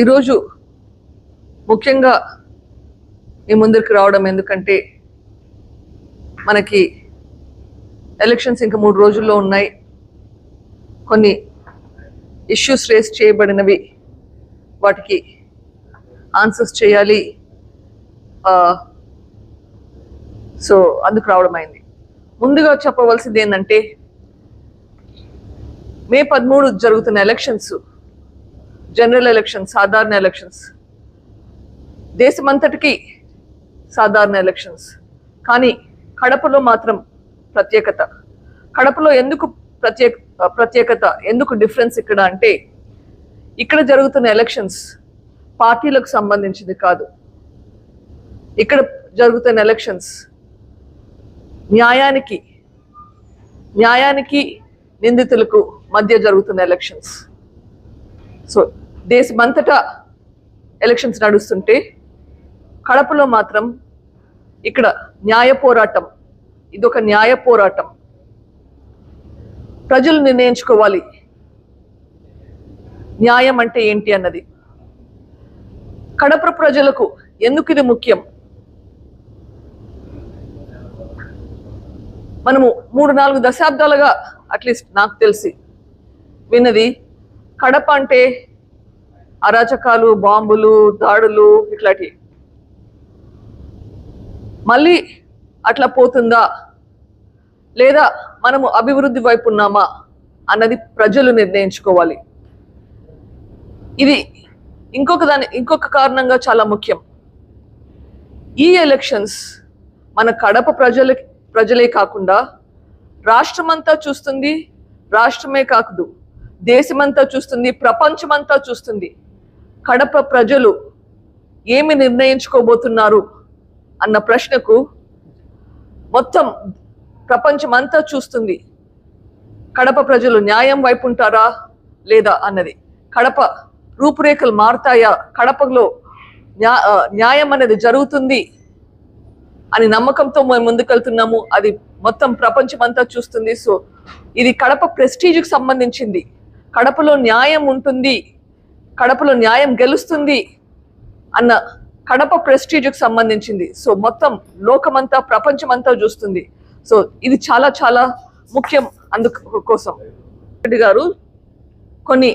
ఈరోజు ముఖ్యంగా మీ ముందరికి రావడం ఎందుకంటే మనకి ఎలక్షన్స్ ఇంకా మూడు రోజుల్లో ఉన్నాయి. కొన్ని ఇష్యూస్ రేస్ చేయబడినవి. వాటికి ఆన్సర్స్ చేయాలి. సో అందుకు రావడం అయింది. ముందుగా చెప్పవలసింది ఏంటంటే మే పదమూడు జరుగుతున్న ఎలక్షన్స్ జనరల్ ఎలక్షన్స్ సాధారణ ఎలక్షన్స్. దేశమంతటికి సాధారణ ఎలక్షన్స్. కానీ కడపలో మాత్రం ప్రత్యేకత. కడపలో ఎందుకు ప్రత్యేక ప్రత్యేకత ఎందుకు డిఫరెన్స్ ఇక్కడ అంటే ఇక్కడ జరుగుతున్న ఎలక్షన్స్ పార్టీలకు సంబంధించింది కాదు. ఇక్కడ జరుగుతున్న ఎలక్షన్స్ న్యాయానికి న్యాయానికి నిందితులకు మధ్య జరుగుతున్న ఎలక్షన్స్. సో దేశమంతటా ఎలక్షన్స్ నడుస్తుంటే కడపలో మాత్రం ఇక్కడ న్యాయ పోరాటం ఇది ఒక న్యాయ పోరాటం. ప్రజలు నిర్ణయించుకోవాలి. న్యాయం అంటే ఏంటి అన్నది. కడప ప్రజలకు ఎందుకు ఇది ముఖ్యం? మనము మూడు నాలుగు దశాబ్దాలుగా అట్లీస్ట్ నాకు తెలిసి విన్నది కడప అంటే అరాచకాలు బాంబులు దాడులు ఇట్లాంటివి. మళ్ళీ అట్లా పోతుందా? లేదా మనము అభివృద్ధి వైపు ఉన్నామా అన్నది ప్రజలు నిర్ణయించుకోవాలి. ఇది ఇంకొక దాని ఇంకొక కారణంగా చాలా ముఖ్యం. ఈ ఎలక్షన్స్ మన కడప ప్రజల ప్రజలే కాకుండా రాష్ట్రమంతా చూస్తుంది రాష్ట్రమే కాదు దేశమంతా చూస్తుంది ప్రపంచమంతా చూస్తుంది. కడప ప్రజలు ఏమి నిర్ణయించుకోబోతున్నారు అన్న ప్రశ్నకు మొత్తం ప్రపంచమంతా చూస్తుంది. కడప ప్రజలు న్యాయం వైపు ఉంటారా లేదా అన్నది. కడప రూపురేఖలు మారుతాయా? కడపలో న్యా న్యాయం అనేది జరుగుతుంది అని నమ్మకంతో మేము ముందుకెళ్తున్నాము. అది మొత్తం ప్రపంచం అంతా చూస్తుంది. సో ఇది కడప ప్రెస్టీజ్కి సంబంధించింది. కడపలో న్యాయం ఉంటుంది. కడపలో న్యాయం గెలుస్తుంది అన్న కడప ప్రెస్టీజ్కి సంబంధించింది. సో మొత్తం లోకమంతా ప్రపంచమంతా చూస్తుంది. సో ఇది చాలా చాలా ముఖ్యం అందుకు కోసం రెడ్డి గారు కొన్ని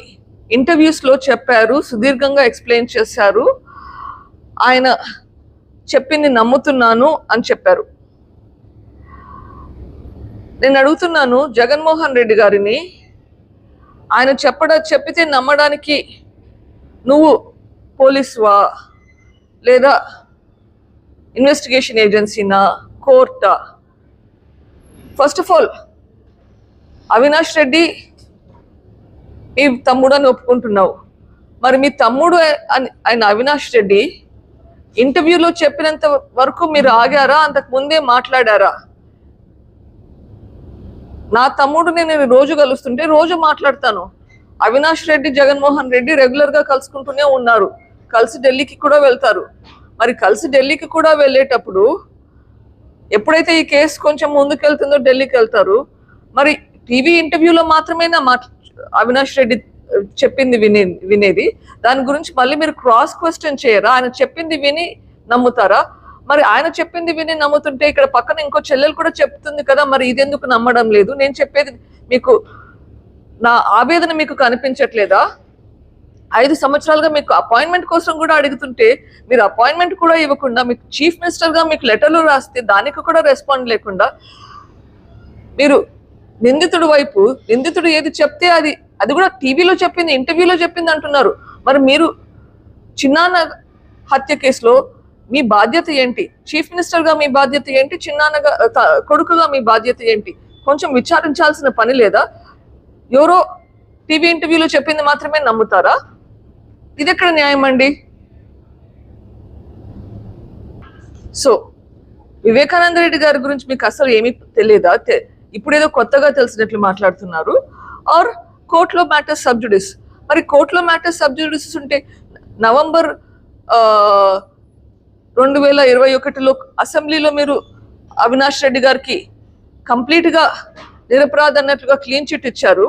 ఇంటర్వ్యూస్లో చెప్పారు సుదీర్ఘంగా ఎక్స్ప్లెయిన్ చేశారు. ఆయన చెప్పింది నమ్ముతున్నాను అని చెప్పారు. నేను అడుగుతున్నాను జగన్మోహన్ రెడ్డి గారిని. ఆయన చెప్పడ చెప్పితే నమ్మడానికి నువ్వు పోలీసువా లేదా ఇన్వెస్టిగేషన్ ఏజెన్సీనా కోర్టా first of all Avinash Reddy మీ తమ్ముడు అని ఒప్పుకుంటున్నావు. మరి మీ తమ్ముడు అని- ఆయన అవినాష్ రెడ్డి ఇంటర్వ్యూలో చెప్పినంత వరకు మీరు ఆగారా? అంతకు ముందే మాట్లాడారా? నా తమ్ముడు నేను రోజు కలుస్తుంటే రోజు మాట్లాడతాను. అవినాష్ రెడ్డి జగన్మోహన్ రెడ్డి రెగ్యులర్గా కలుసుకుంటూనే ఉన్నారు. కలిసి ఢిల్లీకి కూడా వెళ్తారు. మరి కలిసి ఢిల్లీకి కూడా వెళ్ళేటప్పుడు ఎప్పుడైతే ఈ కేసు కొంచెం ముందుకెళ్తుందో ఢిల్లీకి వెళ్తారు. మరి టీవీ ఇంటర్వ్యూలో మాత్రమేనా మా అవినాష్ రెడ్డి చెప్పింది వినే వినేది? దాని గురించి మళ్ళీ మీరు క్రాస్ క్వశ్చన్ చేయరా? ఆయన చెప్పింది విని నమ్ముతారా? మరి ఆయన చెప్పింది విని నమ్ముతుంటే ఇక్కడ పక్కన ఇంకో చెల్లెలు కూడా చెప్తుంది కదా మరి ఇది ఎందుకు నమ్మడం లేదు? నేను చెప్పేది మీకు నా ఆవేదన మీకు కనిపించట్లేదా? ఐదు సంవత్సరాలుగా మీకు అపాయింట్మెంట్ కోసం కూడా అడుగుతుంటే మీరు అపాయింట్మెంట్ కూడా ఇవ్వకుండా మీకు చీఫ్ మినిస్టర్గా మీకు లెటర్లు రాస్తే దానికి కూడా రెస్పాండ్ లేకుండా మీరు నిందితుడి వైపు నిందితుడు ఏది చెప్తే అది అది కూడా టీవీలో చెప్పింది ఇంటర్వ్యూలో చెప్పింది అంటున్నారు. మరి మీరు చిన్నాన్న హత్య కేసులో మీ బాధ్యత ఏంటి? చీఫ్ మినిస్టర్గా మీ బాధ్యత ఏంటి? చిన్నాన్నగా త- కొడుకుగా మీ బాధ్యత ఏంటి? కొంచెం విచారించాల్సిన పని లేదా? ఎవరో టీవీ ఇంటర్వ్యూలో చెప్పింది మాత్రమే నమ్ముతారా? ఇది ఎక్కడ న్యాయం అండి? సో వివేకానంద రెడ్డి గారి గురించి మీకు అసలు ఏమీ తెలియదా? ఇప్పుడేదో కొత్తగా తెలిసినట్లు మాట్లాడుతున్నారు. ఆర్ కోర్టులో మ్యాటర్స్ సబ్జుడిస్ మరి కోర్టులో మ్యాటర్స్ సబ్జుడిస్ ఉంటే నవంబర్ రెండు వేల ఇరవై ఒకటిలో అసెంబ్లీలో మీరు అవినాష్ రెడ్డి గారికి కంప్లీట్గా నిరపరాధ అన్నట్లుగా క్లీన్ చిట్ ఇచ్చారు.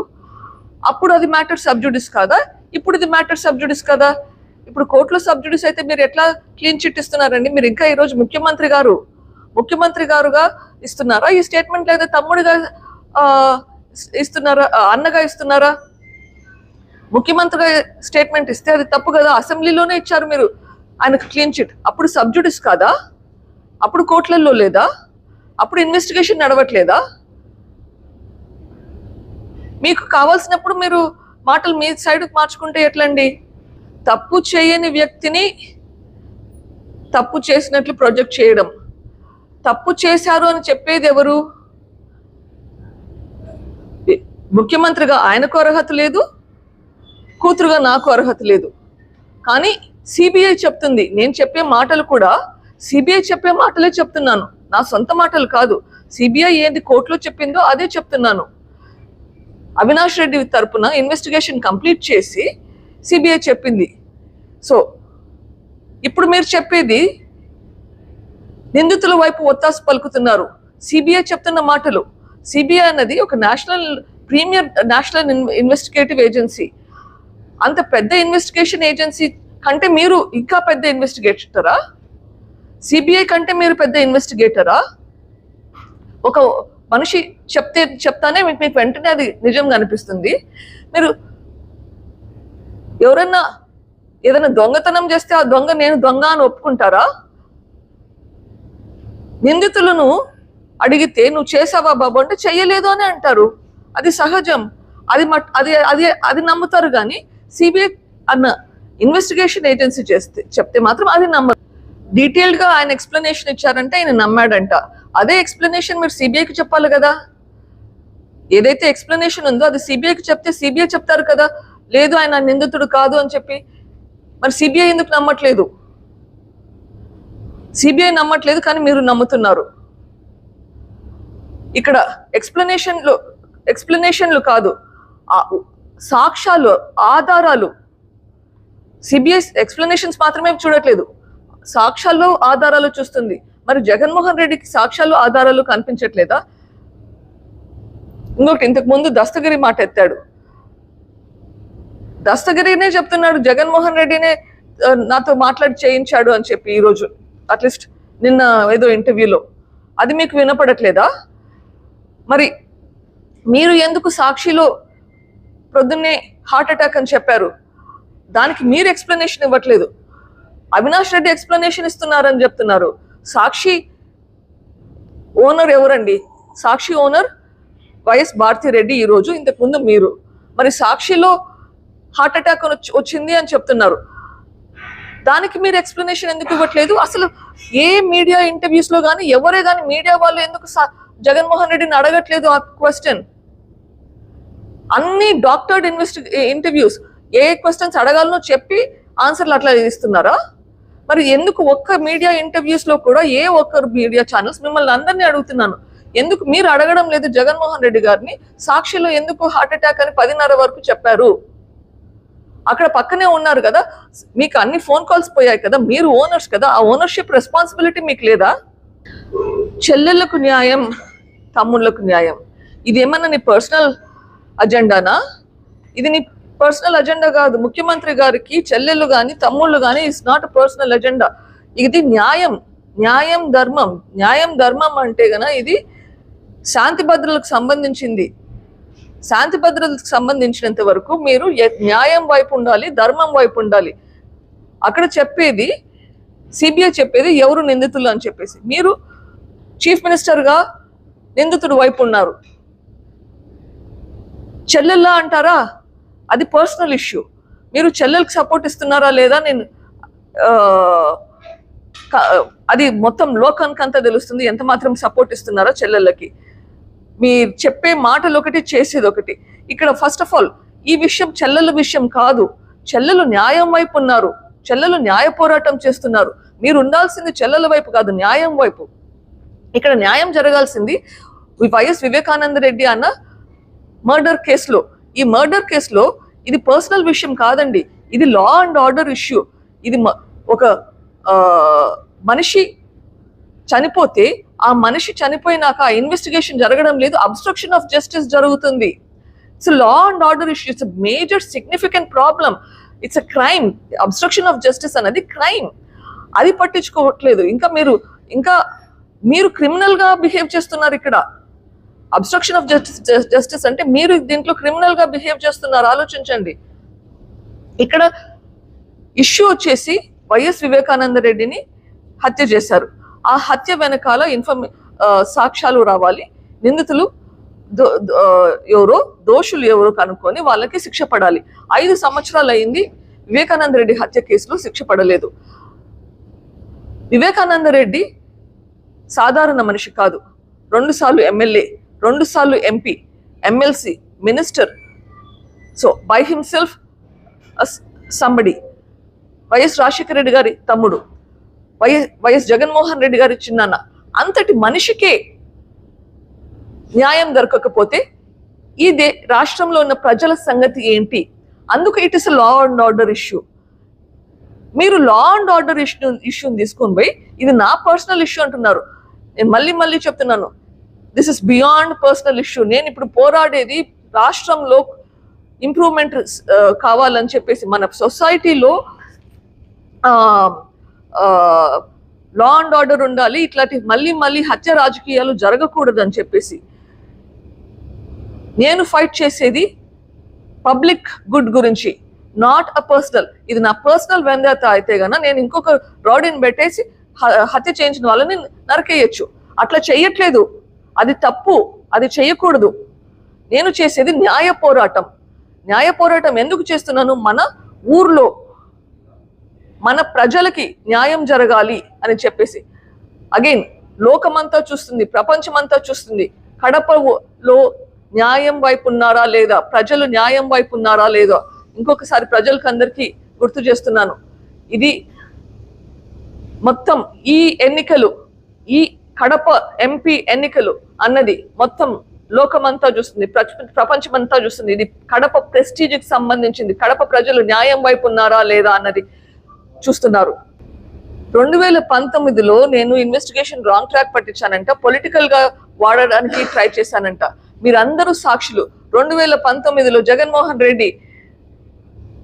అప్పుడు అది మ్యాటర్ సబ్జుడిస్ కాదా? ఇప్పుడు ఇది మ్యాటర్ సబ్జుడిస్ కదా? ఇప్పుడు కోర్టులో సబ్జుడిస్ అయితే మీరు ఎట్లా క్లీన్ చిట్ ఇస్తున్నారండి? మీరు ఇంకా ఈరోజు ముఖ్యమంత్రి గారు ముఖ్యమంత్రి గారుగా ఇస్తున్నారా? ఈ స్టేట్మెంట్ లేదా తమ్ముడిగా ఇస్తున్నారా? అన్నగా ఇస్తున్నారా? ముఖ్యమంత్రిగా స్టేట్మెంట్ ఇస్తే అది తప్పు కదా? అసెంబ్లీలోనే ఇచ్చారు మీరు. ఆయనకు క్లీన్ చిట్ అప్పుడు సబ్జుడిస్ కాదా? అప్పుడు కోర్టులలో లేదా? అప్పుడు ఇన్వెస్టిగేషన్ నడవట్లేదా? మీకు కావాల్సినప్పుడు మీరు మాటలు మీ సైడ్ మార్చుకుంటే ఎట్లండి? తప్పు చేయని వ్యక్తిని తప్పు చేసినట్లు ప్రొజెక్ట్ చేయడం. తప్పు చేశారు అని చెప్పేది ఎవరు? ముఖ్యమంత్రిగా ఆయనకు అర్హత లేదు కూతురుగా నాకు అర్హత లేదు. కానీ సిబిఐ చెప్తుంది. నేను చెప్పే మాటలు కూడా సిబిఐ చెప్పే మాటలే చెప్తున్నాను. నా సొంత మాటలు కాదు. సిబిఐ ఏంది కోర్టులో చెప్పిందో అదే చెప్తున్నాను. అవినాష్ రెడ్డి తరపున ఇన్వెస్టిగేషన్ కంప్లీట్ చేసి సిబిఐ చెప్పింది. సో ఇప్పుడు మీరు చెప్పేది నిందితుల వైపు ఒత్తాసు పలుకుతున్నారు. సిబిఐ చెప్తున్న మాటలు. సిబిఐ అన్నది ఒక national premier national investigative agency అంత పెద్ద ఇన్వెస్టిగేషన్ ఏజెన్సీ కంటే మీరు ఇంకా పెద్ద ఇన్వెస్టిగేటరా సిబిఐ కంటే మీరు పెద్ద ఇన్వెస్టిగేటరా ఒక మనిషి చెప్తే చెప్తానే మీకు మీకు వెంటనే అది నిజంగా అనిపిస్తుంది. మీరు ఎవరన్నా ఏదైనా దొంగతనం చేస్తే ఆ దొంగ నేను దొంగ అని ఒప్పుకుంటారా? నిందితులను అడిగితే నువ్వు చేసావా బాబు? అంటే చెయ్యలేదు అని అంటారు. అది సహజం. అది అది అది అది నమ్ముతారు కానీ సిబిఐ అన్న ఇన్వెస్టిగేషన్ ఏజెన్సీ చేస్తే చెప్తే మాత్రం అది నమ్మరు డీటెయిల్డ్గా ఆయన ఎక్స్ప్లెనేషన్ ఇచ్చారంటే ఆయన నమ్మాడంట. అదే ఎక్స్ప్లెనేషన్ మీరు సిబిఐకి చెప్పాలి కదా. ఏదైతే ఎక్స్ప్లెనేషన్ ఉందో అది సిబిఐకి చెప్తే సిబిఐ చెప్తారు కదా. లేదు ఆయన నిందితుడు కాదు అని చెప్పి. మరి సిబిఐ ఎందుకు నమ్మట్లేదు? సిబిఐ నమ్మట్లేదు కానీ మీరు నమ్ముతున్నారు. ఇక్కడ ఎక్స్ప్లెనేషన్లు ఎక్స్ప్లెనేషన్లు కాదు. సాక్ష్యాలు ఆధారాలు. సిబిఐ ఎక్స్ప్లెనేషన్స్ మాత్రమే చూడట్లేదు. సాక్ష్యాల్లో ఆధారాలు చూస్తుంది. మరి జగన్మోహన్ రెడ్డికి సాక్ష్యాలు ఆధారాలు కనిపించట్లేదా? ఇంకొకటి ఇంతకు ముందు దస్తగిరి మాట ఎత్తాడు. దస్తగిరినే చెప్తున్నాడు జగన్మోహన్ రెడ్డినే నాతో మాట్లాడి చేయించాడు అని చెప్పి ఈరోజు అట్లీస్ట్ నిన్న ఏదో ఇంటర్వ్యూలో. అది మీకు వినపడట్లేదా? మరి మీరు ఎందుకు సాక్షిలో ప్రొద్దున్నే హార్ట్ అటాక్ అని చెప్పారు? దానికి మీరు ఎక్స్ప్లెనేషన్ ఇవ్వట్లేదు. అవినాష్ రెడ్డి ఎక్స్ప్లెనేషన్ ఇస్తున్నారని చెప్తున్నారు. సాక్షి ఓనర్ ఎవరండి? సాక్షి ఓనర్ వైఎస్ భారతి రెడ్డి ఈరోజు ఇంతకు ముందు మీరు. మరి సాక్షిలో హార్ట్ అటాక్ వచ్చింది అని చెప్తున్నారు. దానికి మీరు ఎక్స్ప్లెనేషన్ ఎందుకు ఇవ్వట్లేదు? అసలు ఏ మీడియా ఇంటర్వ్యూస్లో కానీ ఎవరే కానీ మీడియా వాళ్ళు ఎందుకు జగన్మోహన్ రెడ్డిని అడగట్లేదు ఆ క్వశ్చన్ అన్ని డాక్టర్డ్ ఇన్వెస్టి ఇంటర్వ్యూస్ ఏ క్వశ్చన్స్ అడగాలనో చెప్పి ఆన్సర్లు అట్లా ఇస్తున్నారా? మరి ఎందుకు ఒక్క మీడియా ఇంటర్వ్యూస్లో కూడా ఏ ఒక్కరు మీడియా ఛానల్స్ మిమ్మల్ని అందరినీ అడుగుతున్నాను? ఎందుకు మీరు అడగడం లేదు జగన్మోహన్ రెడ్డి గారిని? సాక్షిలో ఎందుకు హార్ట్ అటాక్ అని పదిన్నర వరకు చెప్పారు. అక్కడ పక్కనే ఉన్నారు కదా. మీకు అన్ని ఫోన్ కాల్స్ పోయాయి కదా. మీరు ఓనర్స్ కదా. ఆ ఓనర్షిప్ రెస్పాన్సిబిలిటీ మీకు లేదా? చెల్లెళ్ళకు న్యాయం తమ్ముళ్ళకు న్యాయం. ఇది ఏమన్నా నీ పర్సనల్ అజెండానా ఇది నీ పర్సనల్ అజెండా కాదు. ముఖ్యమంత్రి గారికి చెల్లెళ్ళు కానీ తమ్ముళ్ళు కానీ ఇట్స్ నాట్ పర్సనల్ అజెండా ఇది న్యాయం. న్యాయం ధర్మం. న్యాయం ధర్మం అంటే గన ఇది శాంతి భద్రతలకు సంబంధించింది. శాంతి భద్రతలకు సంబంధించినంత వరకు మీరు న్యాయం వైపు ఉండాలి ధర్మం వైపు ఉండాలి. అక్కడ చెప్పేది సిబిఐ చెప్పేది ఎవరు నిందితులు అని చెప్పేసి. మీరు చీఫ్ మినిస్టర్గా నిందితుడు వైపు ఉన్నారు. చెల్లెల్లా అంటారా? అది పర్సనల్ ఇష్యూ మీరు చెల్లెలకు సపోర్ట్ ఇస్తున్నారా లేదా నేను అది మొత్తం లోకానికి అంతా తెలుస్తుంది. ఎంత మాత్రం సపోర్ట్ ఇస్తున్నారో చెల్లెళ్ళకి? మీరు చెప్పే మాటలు ఒకటి చేసేది ఒకటి. ఇక్కడ ఫస్ట్ ఆఫ్ ఆల్ ఈ విషయం చెల్లెల విషయం కాదు. చెల్లెలు న్యాయం వైపు ఉన్నారు. చెల్లెలు న్యాయ పోరాటం చేస్తున్నారు. మీరు ఉండాల్సింది చెల్లెల వైపు కాదు న్యాయం వైపు. ఇక్కడ న్యాయం జరగాల్సింది వి- వైఎస్ వివేకానంద రెడ్డి అన్న మర్డర్ కేసులో. ఈ మర్డర్ కేసులో ఇది పర్సనల్ విషయం కాదండి. ఇది లా అండ్ ఆర్డర్ ఇష్యూ ఇది మ- ఒక మనిషి చనిపోతే ఆ మనిషి చనిపోయినాక ఆ ఇన్వెస్టిగేషన్ జరగడం లేదు. అబ్స్ట్రక్షన్ ఆఫ్ జస్టిస్ జరుగుతుంది. It's law and order issue it's major significant problem it's a crime obstruction of justice అనేది క్రైమ్ అది పట్టించుకోవట్లేదు. ఇంకా మీరు ఇంకా మీరు క్రిమినల్గా బిహేవ్ చేస్తున్నారు ఇక్కడ. అబ్స్ట్రక్షన్ ఆఫ్ జస్టిస్ జస్టిస్ అంటే మీరు దీంట్లో క్రిమినల్గా బిహేవ్ చేస్తున్నారు. ఆలోచించండి. ఇక్కడ ఇష్యూ వచ్చేసి వైఎస్ వివేకానంద రెడ్డిని హత్య చేశారు. ఆ హత్య వెనకాల ఇన్ఫర్మే సాక్ష్యాలు రావాలి. నిందితులు ఎవరో దోషులు ఎవరో కనుక్కొని వాళ్ళకి శిక్ష పడాలి. ఐదు సంవత్సరాలు అయింది వివేకానంద రెడ్డి హత్య కేసులో శిక్ష పడలేదు. వివేకానంద రెడ్డి సాధారణ మనిషి కాదు. రెండు సార్లు ఎమ్మెల్యే. రెండు సార్లు MP MLC minister so by himself somebody YS Rajasekhara Reddy గారి తమ్ముడు. వైఎస్ వైఎస్ జగన్మోహన్ రెడ్డి గారి చిన్నాన్న. అంతటి మనిషికే న్యాయం దొరకకపోతే ఈ దే రాష్ట్రంలో ఉన్న ప్రజల సంగతి ఏంటి? అందుకు it is law and order issue మీరు లా అండ్ ఆర్డర్ ఇష్యూ ఇష్యూని తీసుకొని పోయి ఇది నా పర్సనల్ ఇష్యూ అంటున్నారు. నేను మళ్ళీ మళ్ళీ చెప్తున్నాను. This is beyond personal issue. నేను ఇప్పుడు పోరాడేది రాష్ట్రంలో ఇంప్రూవ్మెంట్ కావాలని చెప్పేసి మన సొసైటీలో లా అండ్ ఆర్డర్ ఉండాలి ఇట్లాంటి మళ్ళీ మళ్ళీ హత్య రాజకీయాలు జరగకూడదు అని చెప్పేసి. నేను ఫైట్ చేసేది పబ్లిక్ గుడ్ గురించి నాట్ అ పర్సనల్ ఇది నా పర్సనల్ వెందాత అయితే గన నేను ఇంకొక రాడిని పెట్టేసి హత్య చేయించిన వాళ్ళని నరకేయచ్చు. అట్లా చెయ్యట్లేదు. అది తప్పు అది చేయకూడదు. నేను చేసేది న్యాయ పోరాటం. న్యాయ పోరాటం ఎందుకు చేస్తున్నాను? మన ఊర్లో మన ప్రజలకి న్యాయం జరగాలి అని చెప్పేసి. అగైన్ లోకమంతా చూస్తుంది ప్రపంచమంతా చూస్తుంది. కడపలో న్యాయం వైపు ఉన్నారా లేదా? ప్రజలు న్యాయం వైపు ఉన్నారా లేదా? ఇంకొకసారి ప్రజలకు అందరికీ గుర్తు చేస్తున్నాను. ఇది మొత్తం ఈ ఎన్నికలు ఈ కడప ఎంపీ ఎన్నికలు అన్నది మొత్తం లోకమంతా చూస్తుంది. ప్రపంచ- ప్రపంచమంతా చూస్తుంది. ఇది కడప ప్రెస్టీజ్కి సంబంధించింది. కడప ప్రజలు న్యాయం వైపు ఉన్నారా లేదా అన్నది చూస్తున్నారు. రెండు వేల పంతొమ్మిదిలో నేను ఇన్వెస్టిగేషన్ రాంగ్ ట్రాక్ పట్టించానంట. పొలిటికల్గా వాడడానికి ట్రై చేశానంట. మీరందరూ సాక్షులు. రెండు వేల పంతొమ్మిదిలో జగన్మోహన్ రెడ్డి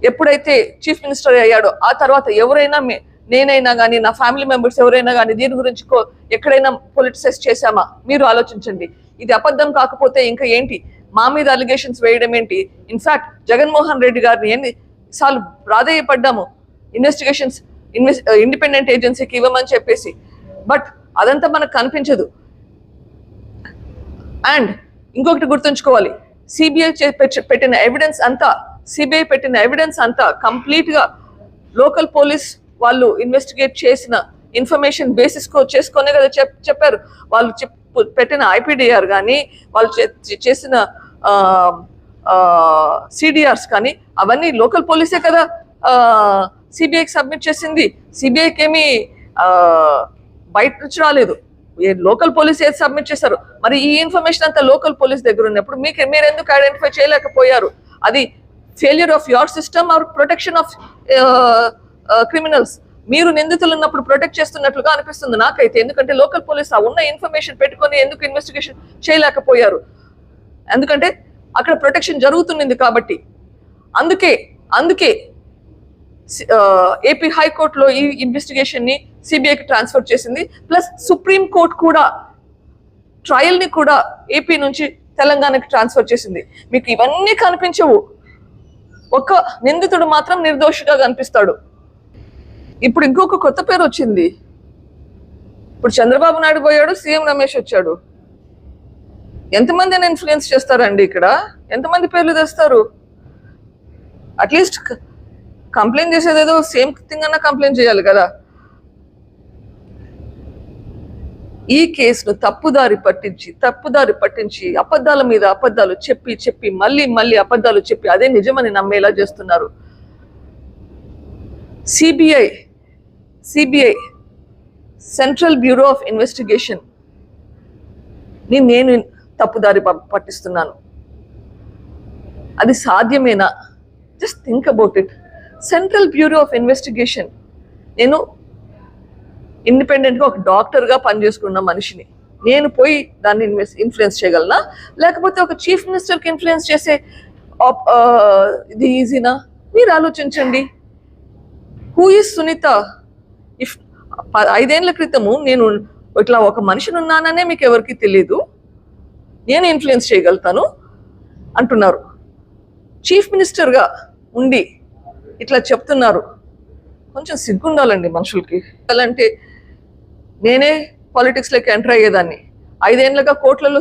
ఎప్పుడైతే చీఫ్ మినిస్టర్ అయ్యాడో ఆ తర్వాత ఎవరైనా మీ నేనైనా కానీ నా ఫ్యామిలీ మెంబర్స్ ఎవరైనా కానీ దీని గురించి కో- ఎక్కడైనా పొలిటిసైజ్ చేశామా? మీరు ఆలోచించండి. ఇది అబద్ధం కాకపోతే ఇంకా ఏంటి? మా మీద అలిగేషన్స్ వేయడం ఏంటి? ఇన్ఫాక్ట్ జగన్మోహన్ రెడ్డి గారిని ఎన్ని సార్లు ప్రాధేయపడ్డాము? ఇన్వెస్టిగేషన్స్ ఇన్వెస్ ఇండిపెండెంట్ ఏజెన్సీకి ఇవ్వమని చెప్పేసి. బట్ అదంతా మనకు కనిపించదు. అండ్ ఇంకొకటి గుర్తుంచుకోవాలి. సిబిఐ పెట్టిన ఎవిడెన్స్ అంతా సిబిఐ పెట్టిన ఎవిడెన్స్ అంతా కంప్లీట్గా లోకల్ పోలీస్ వాళ్ళు ఇన్వెస్టిగేట్ చేసిన ఇన్ఫర్మేషన్ బేసిస్ కో చేసుకునే కదా చెప్ చెప్పారు. వాళ్ళు చెప్ పెట్టిన ఐపీడిఆర్ కానీ వాళ్ళు చే- చేసిన సిడిఆర్స్ కానీ అవన్నీ లోకల్ పోలీసే కదా సిబిఐకి సబ్మిట్ చేసింది. సిబిఐకి ఏమి బయట నుంచి రాలేదు. లోకల్ పోలీస్ ఏది సబ్మిట్ చేశారు? మరి ఈ ఇన్ఫర్మేషన్ అంతా లోకల్ పోలీస్ దగ్గర ఉన్నప్పుడు మీకు మీరు ఎందుకు ఐడెంటిఫై చేయలేకపోయారు? అది failure of your system or protection of criminals మీరు నిందితులు ఉన్నప్పుడు ప్రొటెక్ట్ చేస్తున్నట్లుగా అనిపిస్తుంది నాకైతే. ఎందుకంటే లోకల్ పోలీస్ ఆ ఉన్న ఇన్ఫర్మేషన్ పెట్టుకొని ఎందుకు ఇన్వెస్టిగేషన్ చేయలేకపోయారు? ఎందుకంటే అక్కడ ప్రొటెక్షన్ జరుగుతుంది కాబట్టి. అందుకే అందుకే ఏపీ హైకోర్టులో ఈ ఇన్వెస్టిగేషన్ని సిబిఐకి ట్రాన్స్ఫర్ చేసింది. ప్లస్ సుప్రీం కోర్ట్ కూడా ట్రయల్ని కూడా ఏపీ నుంచి తెలంగాణకి ట్రాన్స్ఫర్ చేసింది. మీకు ఇవన్నీ కనిపించవు. ఒక నిందితుడు మాత్రం నిర్దోషిగా కనిపిస్తాడు. ఇప్పుడు ఇంకొక కొత్త పేరు వచ్చింది. ఇప్పుడు చంద్రబాబు నాయుడు పోయాడు సీఎం రమేష్ వచ్చాడు. ఎంతమందిని ఇన్ఫ్లుయెన్స్ చేస్తారండి ఇక్కడ? ఎంతమంది పేర్లు తెస్తారు? అట్లీస్ట్ కంప్లైంట్ చేసేది ఏదో సేమ్ థింగ్ అన్నా కంప్లైంట్ చేయాలి కదా. ఈ కేసును తప్పుదారి పట్టించి తప్పుదారి పట్టించి అబద్ధాల మీద అబద్ధాలు చెప్పి చెప్పి మళ్ళీ మళ్ళీ అబద్ధాలు చెప్పి అదే నిజమని నమ్మేలా చేస్తున్నారు. CBI CBI central bureau of ఇన్వెస్టిగేషన్ని నేను తప్పుదారి ప- పట్టిస్తున్నాను. అది సాధ్యమేనా? Just think about it central bureau of investigation నేను ఇండిపెండెంట్గా ఒక డాక్టర్గా పనిచేసుకున్న మనిషిని. నేను పోయి దాన్ని ఇన్ఫ్లుయెన్స్ చేయగలనా? లేకపోతే ఒక చీఫ్ మినిస్టర్కి ఇన్ఫ్లుయెన్స్ చేసే ఇది ఈజీనా? మీరు ఆలోచించండి. హూ ఇస్ సునీత ఇఫ్ ప- ఐదేళ్ళ క్రితము నేను ఇట్లా ఒక మనిషిని ఉన్నాననే మీకు ఎవరికి తెలియదు నేను ఇన్ఫ్లుయెన్స్ చేయగలుగుతాను అంటున్నారు. చీఫ్ మినిస్టర్గా ఉండి ఇట్లా చెప్తున్నారు. కొంచెం సిగ్గుండాలండి మనుషులకి. అంటే నేనే పాలిటిక్స్లోకి ఎంటర్ అయ్యేదాన్ని. ఐదేళ్ళుగా కోట్లలో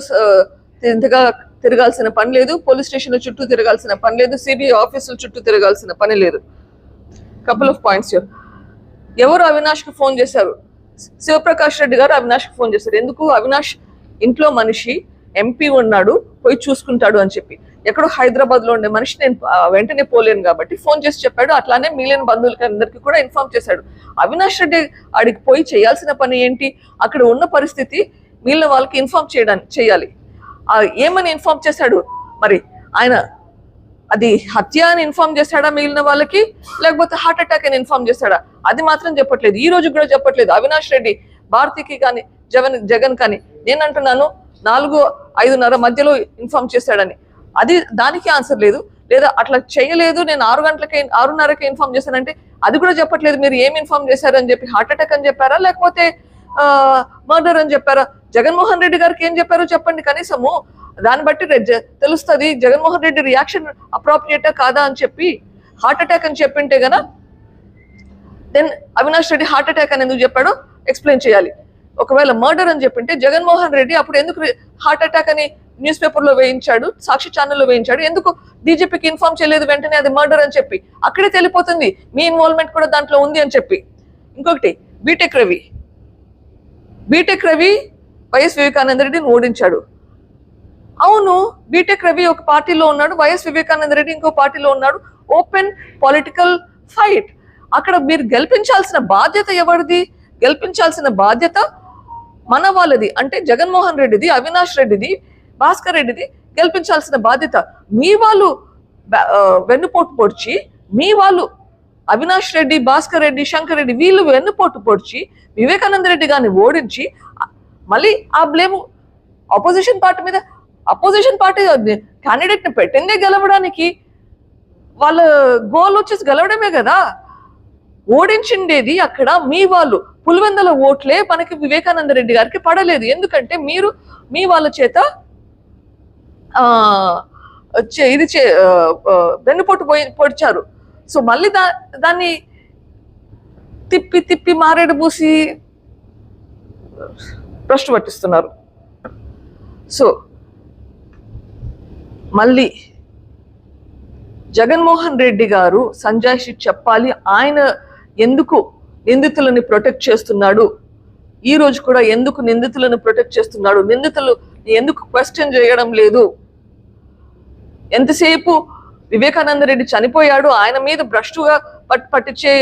ఇంతగా తిరగాల్సిన పని లేదు. పోలీస్ స్టేషన్ల చుట్టూ తిరగాల్సిన పని లేదు. సిబిఐ ఆఫీసుల చుట్టూ తిరగాల్సిన పని లేదు. కపుల్ ఆఫ్ పాయింట్స్ ఎవరు అవినాష్కి ఫోన్ చేశారు? శివప్రకాష్ రెడ్డి గారు అవినాష్కి ఫోన్ చేశారు. ఎందుకు? అవినాష్ ఇంట్లో మనిషి ఎంపీ ఉన్నాడు పోయి చూసుకుంటాడు అని చెప్పి. ఎక్కడో హైదరాబాద్లో ఉండే మనిషి నేను వెంటనే పోలేను కాబట్టి ఫోన్ చేసి చెప్పాడు. అట్లానే మిగిలిన బంధువులకి అందరికీ కూడా ఇన్ఫార్మ్ చేశాడు. అవినాష్ రెడ్డి ఆడికి పోయి చేయాల్సిన పని ఏంటి? అక్కడ ఉన్న పరిస్థితి మిగిలిన వాళ్ళకి ఇన్ఫార్మ్ చేయడానికి చేయాలి. ఏమని ఇన్ఫార్మ్ చేశాడు? మరి ఆయన అది హత్య అని ఇన్ఫార్మ్ చేశాడా మిగిలిన వాళ్ళకి? లేకపోతే హార్ట్ అటాక్ అని ఇన్ఫార్మ్ చేశాడా? అది మాత్రం చెప్పట్లేదు. ఈ రోజు కూడా చెప్పట్లేదు. అవినాష్ రెడ్డి భారతికి కానీ జగన్ జగన్ కానీ నేను అంటున్నాను నాలుగు ఐదున్నర మధ్యలో ఇన్ఫార్మ్ చేశాడని. అది దానికి ఆన్సర్ లేదు. లేదా అట్లా చేయలేదు. నేను ఆరు గంటలకి ఆరున్నరకి ఇన్ఫార్మ్ చేశానంటే అది కూడా చెప్పట్లేదు. మీరు ఏం ఇన్ఫార్మ్ చేశారని చెప్పి హార్ట్ అటాక్ అని చెప్పారా? లేకపోతే మర్డర్ అని చెప్పారా? జగన్మోహన్ రెడ్డి గారికి ఏం చెప్పారో చెప్పండి కనీసము. దాన్ని బట్టి తెలుస్తుంది జగన్మోహన్ రెడ్డి రియాక్షన్ అప్రాప్రియేటా కాదా అని చెప్పి హార్ట్ అటాక్ అని చెప్పింటే గన then Avinash Reddy heart attack అని ఎందుకు చెప్పాడో ఎక్స్ప్లెయిన్ చేయాలి. ఒకవేళ మర్డర్ అని చెప్పింటే జగన్మోహన్ రెడ్డి అప్పుడు ఎందుకు హార్ట్ అటాక్ అని న్యూస్ పేపర్లో వేయించాడు సాక్షి ఛానల్లో వేయించాడు ఎందుకు డీజీపీకి ఇన్ఫార్మ్ చేయలేదు వెంటనే అది మర్డర్ అని చెప్పి. అక్కడే తెలిపోతుంది. మీ ఇన్వాల్వ్మెంట్ కూడా దాంట్లో ఉంది అని చెప్పి. ఇంకొకటి BTech Ravi BTech Ravi YS Vivekananda రెడ్డిని ఓడించాడు. అవును బీటెక్ రవి ఒక పార్టీలో ఉన్నాడు వైఎస్ వివేకానంద రెడ్డి ఇంకో పార్టీలో ఉన్నాడు. Open political fight. అక్కడ మీరు గెలిపించాల్సిన బాధ్యత ఎవరిది? గెలిపించాల్సిన బాధ్యత మన వాళ్ళది. అంటే జగన్మోహన్ రెడ్డిది అవినాష్ రెడ్డిది భాస్కర్ రెడ్డిది గెలిపించాల్సిన బాధ్యత. మీ వాళ్ళు వెన్నుపోటు పొడిచి మీ వాళ్ళు అవినాష్ రెడ్డి భాస్కర్ రెడ్డి శంకర్ రెడ్డి వీళ్ళు వెన్నుపోటు పొడిచి వివేకానంద రెడ్డి గారిని ఓడించి మళ్ళీ ఆ బ్లేము అపోజిషన్ పార్టీ మీద అపోజిషన్ పార్టీ క్యాండిడేట్ని పెట్టిందే గెలవడానికి. వాళ్ళ గోల్ వచ్చేసి గెలవడమే కదా. ఓడించిండేది అక్కడ మీ వాళ్ళు. పులివెందల ఓట్లే మనకి వివేకానంద రెడ్డి గారికి పడలేదు. ఎందుకంటే మీరు మీ వాళ్ళ చేత ఆ ఇది చే వెన్నుపోటు పోయి పొడిచారు. సో మళ్ళీ దా దాన్ని తిప్పి తిప్పి మారేడు పూసి భ్రష్టు పట్టిస్తున్నారు. సో మళ్ళీ జగన్మోహన్ రెడ్డి గారు సంజయ్ షిట్ చెప్పాలి ఆయన ఎందుకు నిందితులని ప్రొటెక్ట్ చేస్తున్నాడు? ఈ రోజు కూడా ఎందుకు నిందితులను ప్రొటెక్ట్ చేస్తున్నాడు? నిందితులు ఎందుకు క్వశ్చన్ చేయడం లేదు? ఎంతసేపు వివేకానంద రెడ్డి చనిపోయాడు ఆయన మీద భ్రష్టుగా పట్ పట్టించే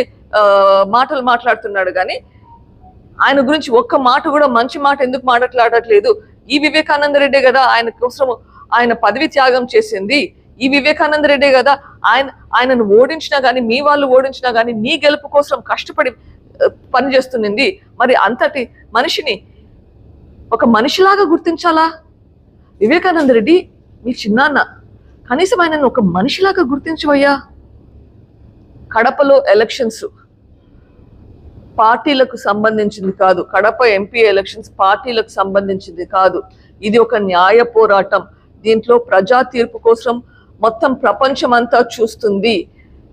మాటలు మాట్లాడుతున్నాడు. కానీ ఆయన గురించి ఒక్క మాట కూడా మంచి మాట ఎందుకు మాట్లాడట్లేదు? ఈ వివేకానంద రెడ్డే కదా ఆయన కోసం ఆయన పదవి త్యాగం చేసింది. ఈ వివేకానంద రెడ్డే కదా ఆయన ఆయనను ఓడించినా కానీ మీ వాళ్ళు ఓడించినా కానీ మీ గెలుపు కోసం కష్టపడి పనిచేస్తుంది మరి అంతటి మనిషిని ఒక మనిషిలాగా గుర్తించాలా? వివేకానంద రెడ్డి మీ చిన్నాన్న కనీసం ఆయనను ఒక మనిషిలాగా గుర్తించవయ్యా. కడపలో ఎలక్షన్స్ పార్టీలకు సంబంధించింది కాదు. కడప ఎంపీ ఎలక్షన్స్ పార్టీలకు సంబంధించింది కాదు. ఇది ఒక న్యాయ పోరాటం. దీంట్లో ప్రజా తీర్పు కోసం మొత్తం ప్రపంచం అంతా చూస్తుంది.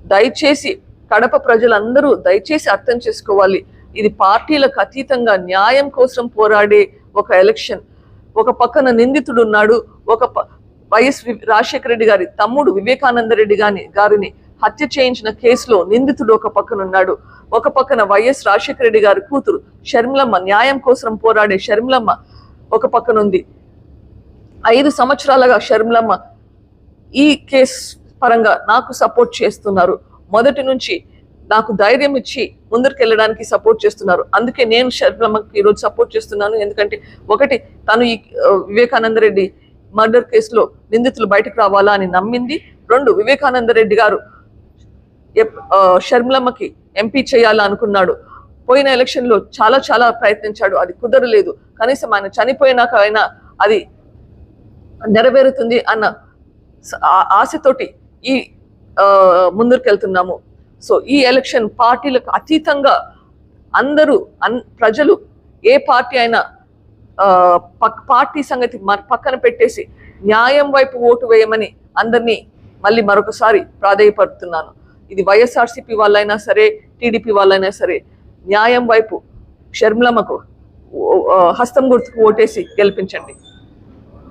దయచేసి కడప ప్రజలందరూ దయచేసి అర్థం చేసుకోవాలి. ఇది పార్టీలకు అతీతంగా న్యాయం కోసం పోరాడే ఒక ఎలక్షన్. ఒక పక్కన నిందితుడు ఉన్నాడు ఒక ప- వైఎస్ వి- రాజశేఖర రెడ్డి గారి తమ్ముడు వివేకానంద రెడ్డి గాని గారిని హత్య చేయించిన కేసులో నిందితుడు ఒక పక్కనున్నాడు ఒక పక్కన వైఎస్ రాజశేఖర రెడ్డి గారి కూతురు షర్మిలమ్మ న్యాయం కోసం పోరాడే షర్మిలమ్మ ఒక పక్కనుంది ఐదు సంవత్సరాలుగా షర్మిలమ్మ ఈ కేసు పరంగా నాకు సపోర్ట్ చేస్తున్నారు. మొదటి నుంచి నాకు ధైర్యం ఇచ్చి ముందరికి వెళ్ళడానికి సపోర్ట్ చేస్తున్నారు. అందుకే నేను షర్మిలమ్మకి ఈరోజు సపోర్ట్ చేస్తున్నాను. ఎందుకంటే ఒకటి తను ఈ వివేకానంద రెడ్డి మర్డర్ కేసులో నిందితులు బయటకు రావాలా అని నమ్మింది రెండు వివేకానంద రెడ్డి గారు. ఎప్- షర్మిలమ్మకి ఎంపీ చేయాలా అనుకున్నాడు. పోయిన ఎలక్షన్లో చాలా చాలా ప్రయత్నించాడు. అది కుదరలేదు. కనీసం ఆయన చనిపోయినాక అయినా అది నెరవేరుతుంది అన్న ఆ- ఆశతోటి ఈ ముందుకెళ్తున్నాము సో ఈ ఎలక్షన్ పార్టీలకు అతీతంగా అందరూ అన్ ప్రజలు ఏ పార్టీ అయినా పార్టీ సంగతి మ- పక్కన పెట్టేసి న్యాయం వైపు ఓటు వేయమని అందరినీ మళ్ళీ మరొకసారి ప్రాధేయపడుతున్నాను ఇది వైఎస్ఆర్సీపీ వాళ్ళైనా సరే టీడీపీ వాళ్ళైనా సరే న్యాయం వైపు షర్మిలమ్మకు హస్తం గుర్తుకు ఓటేసి గెలిపించండి.